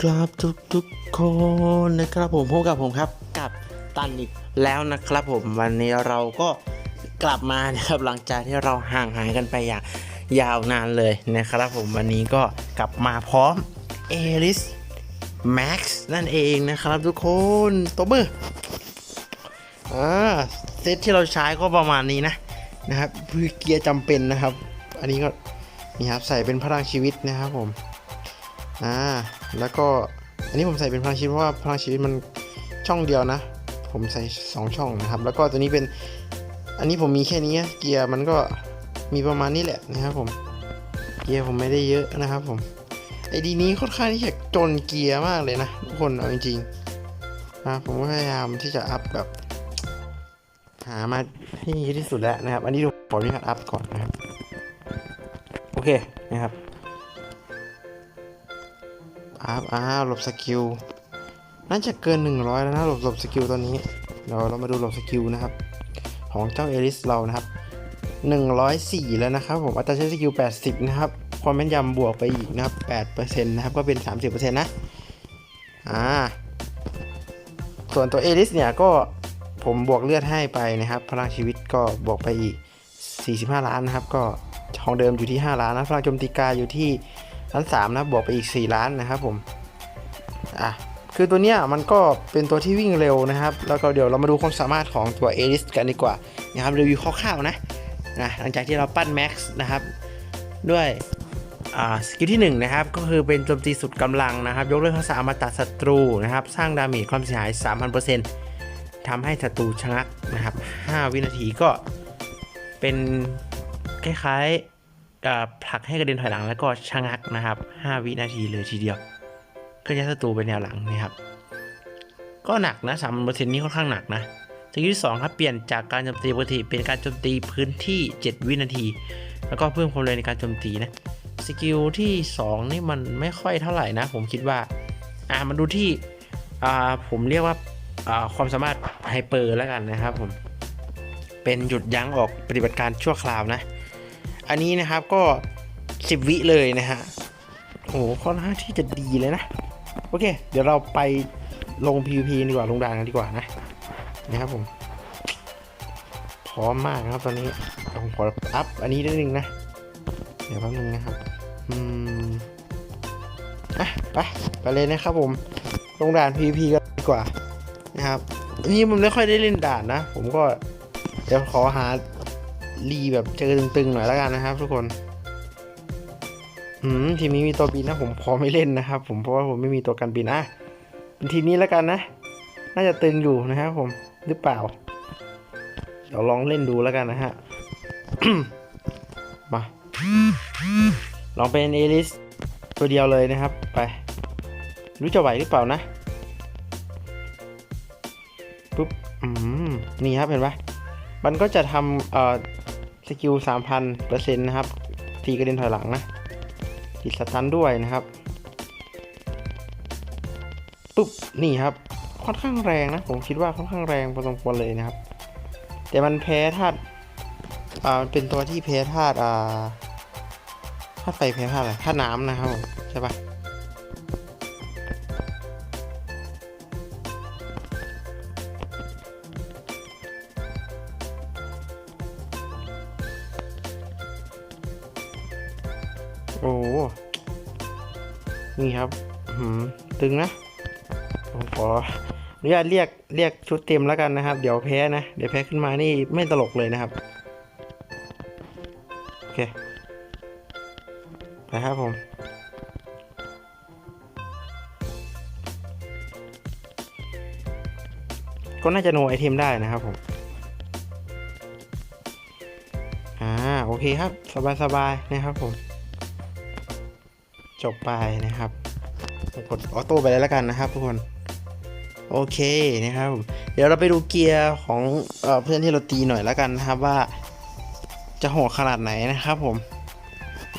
ครับทุกทุกๆคนนะครับผมพบกับผมครับกับตันอีกแล้วนะครับผมวันนี้เราก็กลับมานะครับหลังจากที่เราห่างหายกันไปอย่างยาวนานเลยนะครับผมวันนี้ก็กลับมาพร้อมเอริสแม็กซ์นั่นเองนะครับทุกคนตัวเบอร์อ่าเซตที่เราใช้ก็ประมาณนี้นะนะครับคือเกียร์จำเป็นนะครับ อันนี้ก็นี่ครับใส่เป็นพลังชีวิตนะครับผมอ่า แล้วก็อันนี้ผมใส่เป็นพลังชีวิตเพราะว่าพลังชีวิตมันช่องเดียวนะ ผมใส่ 2 ช่องนะครับ แล้วก็ตัวนี้เป็นอันนี้ผมมีแค่นี้เกียร์มันก็มีประมาณนี้แหละนะครับผมเกียร์ผมไม่ได้เยอะนะครับผมไอดีนี้ค่อนข้างที่จะจนเกียร์มากเลยนะทุกคนเอาจริงๆนะผมก็พยายามที่จะอัพแบบ หามาให้ดีที่สุดแล้วนะครับ อันนี้ผมขออนุญาตอัพก่อนนะครับ โอเคนะครับ อัพอ้าวหลบสกิลน่าจะเกิน 100 แล้วนะหลบหลบสกิลตอนนี้เราเรามาดูหลบสกิลนะครับ ของเจ้าเอริสเรานะครับ 104 แล้วนะครับผมอัตราใช้สกิล 80 นะครับความแม่นยำบวกไปอีกนะครับ8%นะครับก็เป็น 30%นะอ่าส่วนตัวเอริสเนี่ยก็ผมบวกเลือดให้ไปนะครับ พลังชีวิตก็บวกไปอีก 45 ล้านนะครับ ก็ของเดิมอยู่ที่ 5 ล้านนะพลังโจมตีกายอยู่ที่ ล้านสามนะบวกไปอีก 4 ล้านนะครับผมอะคือตัวเนี้ยมันก็เป็นตัวที่วิ่งเร็วนะครับ แล้วก็เดี๋ยวเรามาดูความสามารถของตัวเอริสกันดีกว่านะครับรีวิวคร่าวๆนะนะหลังจากที่เราปั้นแม็กซ์นะครับด้วยอ่าสกิลที่1นะครับก็คือเป็นโจมตีสุดกำลังนะครับ ยกเลิกทักษะอมตะศัตรูนะครับ สร้างดาเมจความเสียหาย 3,000%ทำให้ศัตรูชะงักนะครับ 5 วินาทีก็เป็นคล้ายๆ ผลักให้กระเด็นถอยหลังแล้วก็ชะงักนะครับ 5 วินาทีเลยทีเดียว ก็จะศัตรูไปแนวหลังนะครับ ก็หนักนะสามเปอร์เซ็นต์นี้ค่อนข้างหนักนะสกิลที่สองครับเปลี่ยนจากการโจมตีปกติเป็นการโจมตีพื้นที่ 7 วินาที แล้วก็เพิ่มความเร็วในการโจมตีนะสกิลที่สองนี่มันไม่ค่อยเท่าไหร่นะ ผมคิดว่าอ่ามาดูที่อ่าผมเรียกว่าอ่าความสามารถไฮเปอร์แล้วกันนะครับผมเป็นหยุดยั้งออกปฏิบัติการชั่วคราวนะ อันนี้นะครับก็ 10 วิเลยนะฮะโอ้หค่อนข้างที่จะดีเลยนะ โอเค เดี๋ยวเราไปลง PVP ดีกว่าลงด่านกันดีกว่านะนะครับผมพร้อมมากนะครับตอนนี้ผมขออัพอันนี้นิดนึงนะ เดี๋ยวแป๊บนึงนะครับอืมอะไปไปเลยนะครับผมลงด่าน PVP กันดีกว่านะครับอันนี้มันไม่ค่อยได้เล่นด่านนะ ผมก็เดี๋ยวขอหา รีแบบเจอตึงๆหน่อยแล้วกันนะครับ ทุกคนอืมทีมนี้มีตัวบินนะ ผมพอไม่เล่นนะครับ ผมเพราะว่าผมไม่มีตัวกันบินอะเป็นทีมนี้แล้วกันนะ น่าจะตึงอยู่นะครับผมหรือเปล่า เดี๋ยวลองเล่นดูแล้วกันนะฮะมาลองเป็นเอลิสตัวเดียวเลยนะครับ ไป รู้จะไหวหรือเปล่านะปุ๊บอืมนี่ครับเห็นปะ มันก็จะทำเอ่อสกิลสามพันเปอร์เซ็นต์นะครับทีกระเด็นถอยหลังนะติดสตันด้วยนะครับ ปุ๊บ นี่ครับ ค่อนข้างแรงนะ ผมคิดว่าค่อนข้างแรงพอสมควรเลยนะครับ แต่มันแพ้ธาตุอ่ามันเป็นตัวที่แพ้ธาตุอ่าธาตุไฟแพ้ธาตุอะไรธาตุน้ำนะครับใช่ปะ โอ้โหนี่ครับหืมตึงนะผมขออนุญาตเรียกเรียกชุดเต็มแล้วกันนะครับ เดี๋ยวแพ้นะ เดี๋ยวแพ้ขึ้นมานี่ไม่ตลกเลยนะครับ โอเค ไปครับผมก็น่าจะโนไอเทมได้นะครับผม อ่า โอเคครับ สบายๆนะครับผม จบไปนะครับกดออโต้ไปเลยแล้วกันนะครับทุกคนโอเคนะครับ เดี๋ยวเราไปดูเกียร์ของเอเพื่อนที่เราตีหน่อยแล้วกันนะครับว่า จะโหดขนาดไหนนะครับผม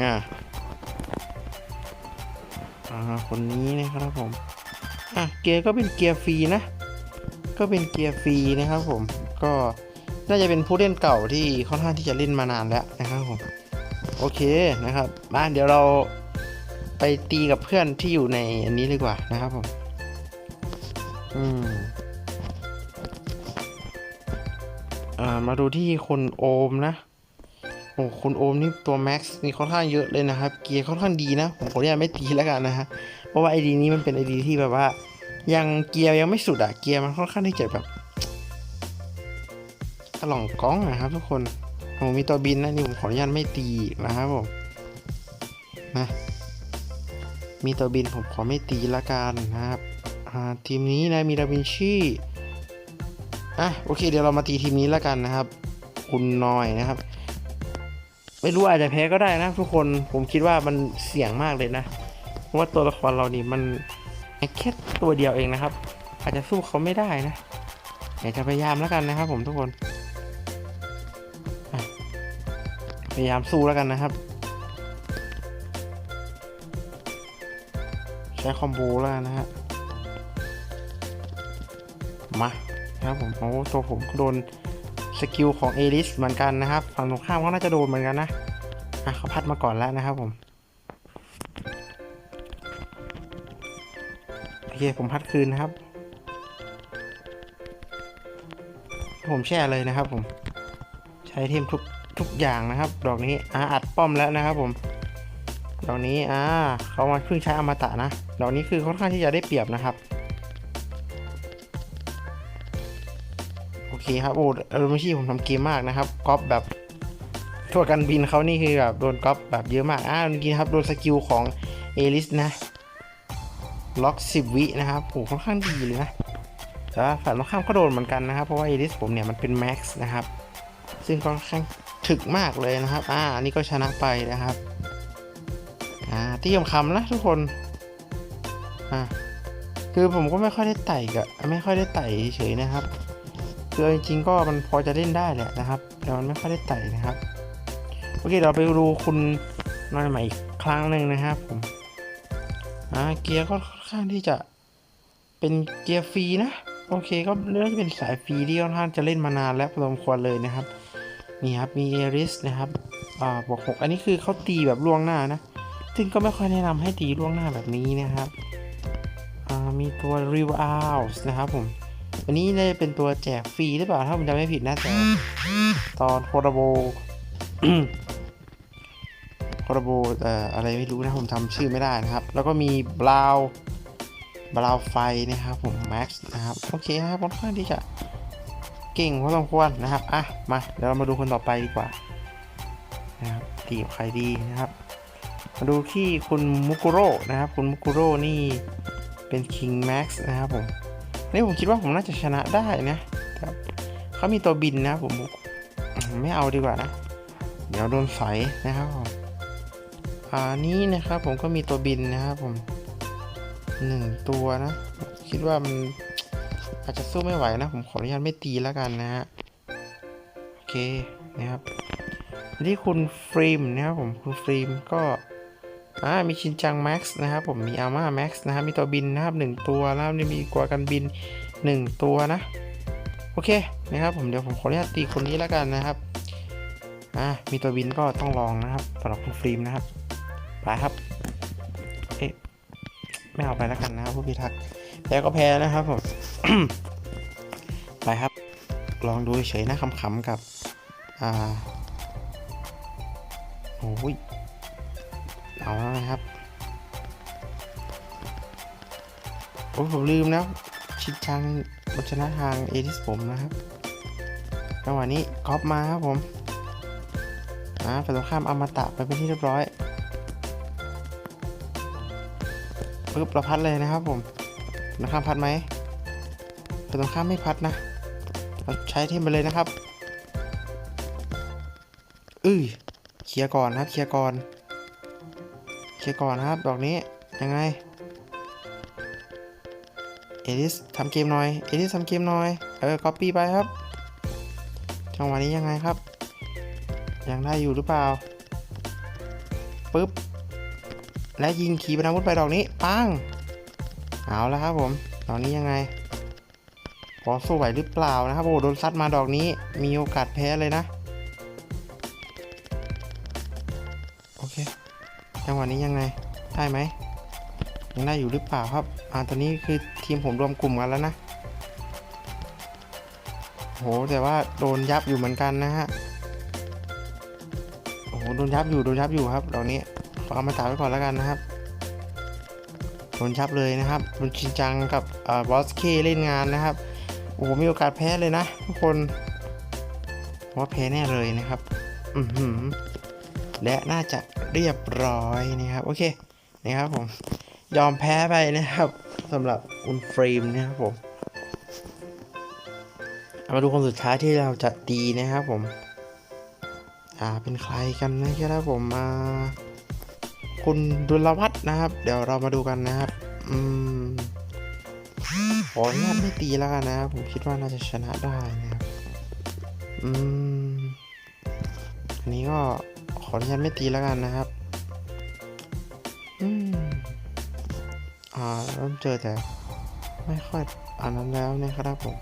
อ่าอ่าคนนี้นะครับผมอะเกียร์ก็เป็นเกียร์ฟรีนะ ก็เป็นเกียร์ฟรีนะครับผมก็น่าจะเป็นผู้เล่นเก่าที่ค่อนข้างที่จะเล่นมานานแล้วนะครับผมโอเคนะครับมาเดี๋ยวเรา ไปตีกับเพื่อนที่อยู่ในอันนี้ดีกว่านะครับผม อืมอ่ามาดูที่คุณโอมนะ โอ้คุณโอมนี่ตัวแม็กซ์นี่ค่อนข้างเยอะเลยนะครับ เกียร์ค่อนข้างดีนะ ผมขออนุญาตไม่ตีแล้วกันนะฮะ เพราะว่าไอดีนี้มันเป็นไอดีที่แบบว่า ยังเกียร์ยังไม่สุดอะเกียร์มันค่อนข้างที่จะแบบกระหล่องก้องนะครับทุกคนผมมีตัวบินนะนี่ผมขออนุญาตไม่ตีนะครับผมนะ มีตัวบินผมขอไม่ตีละกันนะครับทีมนี้นะมีดาวินชีอะโอเค เดี๋ยวเรามาตีทีมนี้ละกันนะครับ คุณนอยนะครับ ไม่รู้อาจจะแพ้ก็ได้นะ ทุกคนผมคิดว่ามันเสี่ยงมากเลยนะ เพราะว่าตัวละครเรานี่มันแค่ตัวเดียวเองนะครับ อาจจะสู้เขาไม่ได้นะอยากจะพยายามแล้วกันนะครับ ผมทุกคนพยายามสู้แล้วกันนะครับ ช้คอมโบแล้วกันะฮะ มาครับผมโอ้ตัวผมก็โดนสกิลของเอลิสเหมือนกันนะครับ ฝั่งตรงข้ามก็น่าจะโดนเหมือนกันนะ อะเขาพัดมาก่อนแล้วนะครับผมโอเคผมพัดคืนนะครับ ผมแช่เลยนะครับผม ใช้เทมทุกทุกอย่างนะครับ ดอกนี้อ่าอัดป้อมแล้วนะครับผม ดอกนี้อ่าเขามาเพิ่งใช้อมตะนะดอกนี้คือค่อนข้างที่จะได้เปรียบนะครับโอเคครับโอ้อารมชีผมทำเกมมากนะครับก๊อปแบบทั่วกันบินเขานี่คือแบบโดนก๊อปแบบเยอะมากอ่าเมื่อกี้ครับโดนสกิลของเอลิสนะล็อก10 วินะครับโอ้ค่อนข้างดีเลยนะแต่ว่าฝั่งตรงข้ามก็โดนเหมือนกันนะครับเพราะว่าเอลิสผมเนี่ยมันเป็นแม็กซ์นะครับซึ่งค่อนข้างถึกมากเลยนะครับอ่าอันนี้ก็ชนะไปนะครับ อ่าที่คำคำนะทุกคนอ่าคือผมก็ไม่ค่อยได้ไต่กับไม่ค่อยได้ไต่เฉยนะครับคือจริงๆก็มันพอจะเล่นได้แหละนะครับ แต่มันไม่ค่อยได้ไต่นะครับโอเคเราไปดูคุณน้อยใหม่อีกครั้งหนึ่งนะครับผมอ่าเกียร์ก็ค่อนข้างที่จะเป็นเกียร์ฟรีนะโอเคก็เรื่องเป็นสายฟรีที่ค่อนข้างจะเล่นมานานแล้วพอสมควรเลยนะครับนี่ครับมีเอริสนะครับอ่าบวกหกอันนี้คือเขาตีแบบล่วงหน้านะ ซึ่งก็ไม่ค่อยแนะนำให้ตีล่วงหน้าแบบนี้นะครับ มีตัว r e v o u s นะครับผม อันนี้ได้เป็นตัวแจกฟรีหรือเปล่า ถ้าผมจำไม่ผิดนะแต่ตอนโคดโบโคดโบเอ่ออะไรไม่รู้นะผมจำชื่อไม่ได้นะครับ แล้วก็มีบราวบราวไฟนะครับผม Max นะครับโอเคครับค่อนข้างที่จะเก่งพอสมควรนะครับ อะ มา เดี๋ยวเรามาดูคนต่อไปดีกว่า นะครับตีกับใครดีนะครับ มาดูที่คุณมุกุโร่นะครับ คุณมุกุโร่นี่เป็น King Max นะครับผมนี่ผมคิดว่าผมน่าจะชนะได้นะครับเขามีตัวบินนะผมไม่เอาดีกว่านะ เดี๋ยวโดนใสนะครับผมอ่านี้นะครับผมก็มีตัวบินนะครับผมหนึ่งตัวนะ คิดว่ามันอาจจะสู้ไม่ไหวนะ ผมขออนุญาตไม่ตีแล้วกันนะฮะโอเคนะครับที่คุณฟรีมนะครับผมคุณฟรีมก็ อ่ามีชินจังแม็กซ์นะครับผมมีอาม่าแม็กซ์นะครับมีตัวบินนะครับหนึ่งตัวแล้วนี่มีกวากันบินหนึ่งตัวนะ โอเคนะครับผมเดี๋ยวผมขออนุญาตตีคนนี้แล้วกันนะครับอ่ามีตัวบินก็ต้องลองนะครับสำหรับคุณฟรีมนะครับไปครับเอ๊ะไม่เอาไปแล้วกันนะครับผู้พิทักษ์แพ้ก็แพ้นะครับผมไปครับ ลองดูเฉยนะขำๆกับอ่าโอ้ย เอาแล้วนะครับ โอ้ผมลืมนะชินจังบชนะทางเอทิสผมนะครับจังหวะนี้กอปมาครับผมอ่าฝ่ายตรงข้ามอามาตะไปเป็นที่เรียบร้อยปึ๊บเราพัดเลยนะครับผมฝ่ายตรงข้ามพัดไหมฝ่ายตรงข้ามไม่พัดนะ เราใช้เทมไปเลยนะครับ อื้อเคลียร์ก่อนนะครับเคลียร์ก่อน เคลียร์ก่อนนะครับ ดอกนี้ยังไง เอลิสทำเกมหน่อย เอลิสทำเกมหน่อย เออก๊อปปี้ไปครับ จังหวะนี้ยังไงครับ ยังได้อยู่หรือเปล่าปึ๊บ และยิงขีปนาวุธไปดอกนี้ ปัง เอาแล้วครับผมดอกนี้ยังไง พอสู้ไหวหรือเปล่านะครับ โอ้โดนซัดมาดอกนี้ มีโอกาสแพ้เลยนะ จังหวะนี้ยังไงได้ไหมยังได้อยู่หรือเปล่าครับ อ่าตอนนี้คือทีมผมรวมกลุ่มกันแล้วนะโหแต่ว่าโดนยับอยู่เหมือนกันนะฮะโอ้โหโดนยับอยู่โดนยับอยู่ครับเหล่านี้ขอเอามาตาไว้ก่อนแล้วกันนะครับโดนยับเลยนะครับโดนชินจังกับอ่าบอสเคเล่นงานนะครับโอ้โหมีโอกาสแพ้เลยนะทุกคนว่าแพ้แน่เลยนะครับ อือหือและน่าจะ เรียบร้อยนะครับโอเคนะครับผมยอมแพ้ไปนะครับสำหรับอุนเฟรมนะครับผมเอามาดูคนสุดท้ายที่เราจะตีนะครับผม อ่า เป็นใครกันนะครับผมมาคุณดุลวัฒน์นะครับ เดี๋ยวเรามาดูกันนะครับ อืมขออนุญาตไม่ตีแล้วกันนะครับ ผมคิดว่าน่าจะชนะได้นะครับ อืม อันนี้ก็ ขออนุญาตไม่ตีแล้วกันนะครับอืมอ่าเริ่มเจอแต่ ไม่ค่อยอันนั้นแล้วนะครับผม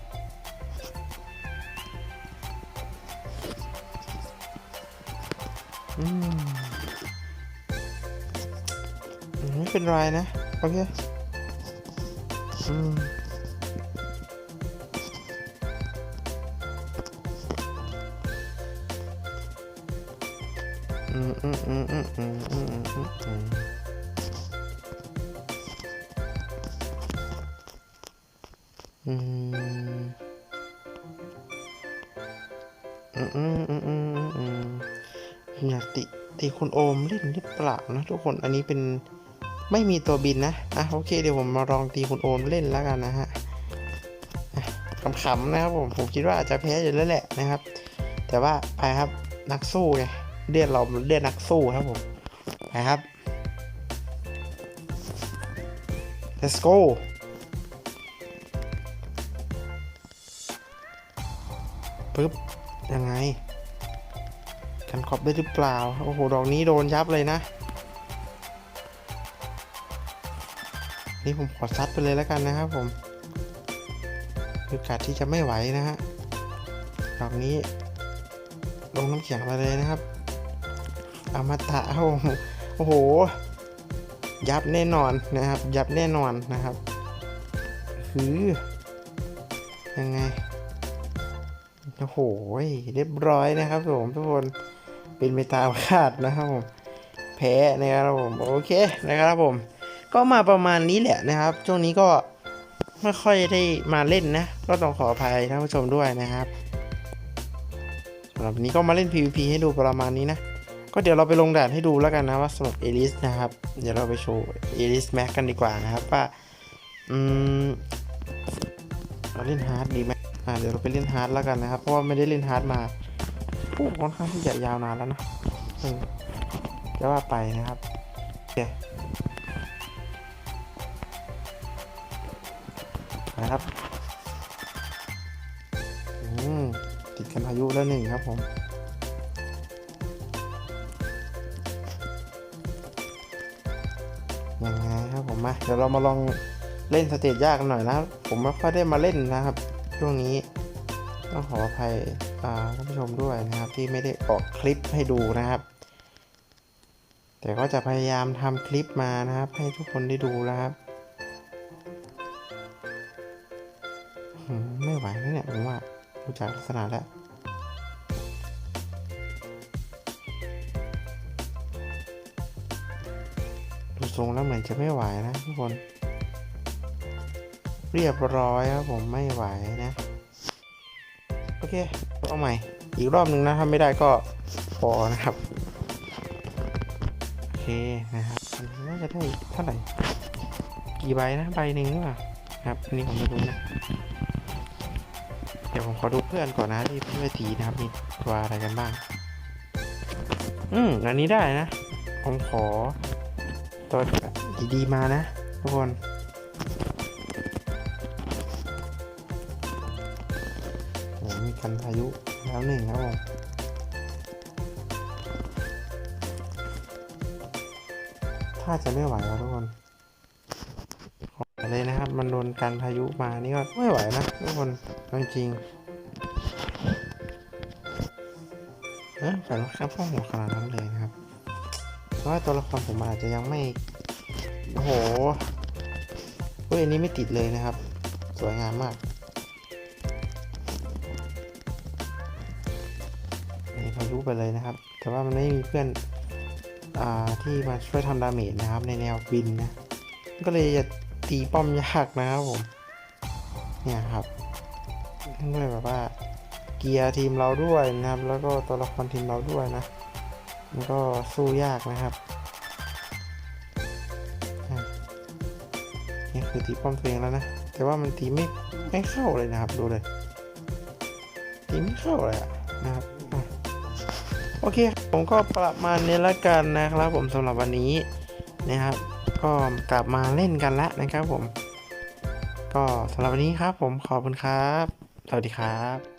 อืมอืมไม่เป็นไรนะ โอเค อืม อยากติตีคุณโอมเล่นหรือเปล่านะทุกคนอันนี้เป็นไม่มีตัวบินนะ อะโอเคเดี๋ยวผมมาลองตีคุณโอมเล่นแล้วกันนะฮะขำๆนะครับผมผมคิดว่าอาจจะแพ้อยู่แล้วแหละนะครับ แต่ว่าไปครับนักสู้ไง เลือดเราเลือดนักสู้ครับผมไปครับ let's go ปึ๊บ ยังไง กันขอบได้หรือเปล่า โอ้โห ดอกนี้โดนยับเลยนะ นี่ผมขอซัดไปเลยแล้วกันนะครับผมโอกาสที่จะไม่ไหวนะฮะ ดอกนี้ ลงน้ำแข็งมาเลยนะครับ อมตะโอ้โห ยับแน่นอนนะครับ ยับแน่นอนนะครับคือยังไง โอ้โห เรียบร้อยนะครับผมทุกคน เป็นไปตามคาดนะครับผม แพ้นะครับผม โอเคนะครับผม ก็มาประมาณนี้แหละนะครับ ช่วงนี้ก็ไม่ค่อยได้มาเล่นนะ ก็ต้องขออภัยท่านผู้ชมด้วยนะครับสำหรับนี้ก็มาเล่น PVP ให้ดูประมาณนี้นะ ก็เดี๋ยวเราไปลงด่านให้ดูแล้วกันนะว่าสำหรับเอลิสนะครับ เดี๋ยวเราไปโชว์เอลิสแม็กกันดีกว่านะครับว่าอืมเราเล่นฮาร์ดดีไหมอ่าเดี๋ยวเราไปเล่นฮาร์ดแล้วกันนะครับ เพราะว่าไม่ได้เล่นฮาร์ดมาโอ้ค่อนข้างที่จะยาวนานแล้วนะจะว่าไปนะครับโอเคนะครับ อืม ติดกันพายุแล้วหนึ่งครับผม ยังไงครับผมมาเดี๋ยวเรามาลองเล่นสเตจยากกันหน่อยนะครับผมไม่ค่อยได้มาเล่นนะครับ ช่วงนี้ต้องขออภัยท่านผู้ชมด้วยนะครับ ที่ไม่ได้ออกคลิปให้ดูนะครับ แต่ก็จะพยายามทำคลิปมานะครับ ให้ทุกคนได้ดูนะครับไม่ไหวแล้วเนี่ยผมว่าดูจากลักษณะแล้ว ดูทรงแล้วเหมือนจะไม่ไหวนะทุกคน เรียบร้อยครับผมไม่ไหวนะ โอเคเอาใหม่ อีกรอบหนึ่งนะถ้าไม่ได้ก็พอนะครับ โอเคนะครับน่าจะได้เท่าไหร่ กี่ใบนะใบหนึ่งหรือเปล่าครับนนี้ผมไม่รู้นะเดี๋ยวผมขอดูเพื่อนก่อนนะที่เพื่อนตีนะครับมีตัวอะไรกันบ้าง อืมอันนี้ได้นะ ผมขอ ตัวดีๆมานะ ทุกคนโอ้มีกันพายุแล้วหนึ่งครับผมถ้าจะไม่ไหวแล้วทุกคนขอเลยนะครับ มันโดนกันพายุมานี่ก็ไม่ไหวนะทุกคนจริงเออแต่ว่าข้ามฟ้องหัวขนาดนั้นเลยนะครับ ว่าตัวละครผมอาจจะยังไม่ โอ้โหเฮ้ยอันนี้ไม่ติดเลยนะครับ สวยงามมาก นี่พายุไปเลยนะครับ แต่ว่ามันไม่มีเพื่อนอ่าที่มาช่วยทำดาเมจนะครับ ในแนวบินนะ ก็เลยจะตีป้อมยากนะครับผม เนี่ยครับก็เลยแบบว่าเกียร์ทีมเราด้วยนะครับ แล้วก็ตัวละครทีมเราด้วยนะ มันก็สู้ยากนะครับนี่คือตีป้อมตัวเองแล้วนะ แต่ว่ามันตีไม่ไม่เข้าเลยนะครับ ดูเลย ตีไม่เข้าเลยอะนะครับโอเค ผมก็ประมาณนี้ละกันนะครับ ผมสำหรับวันนี้นะครับ ก็กลับมาเล่นกันแล้วนะครับผม ก็สำหรับวันนี้ครับ ผมขอบคุณครับ สวัสดีครับ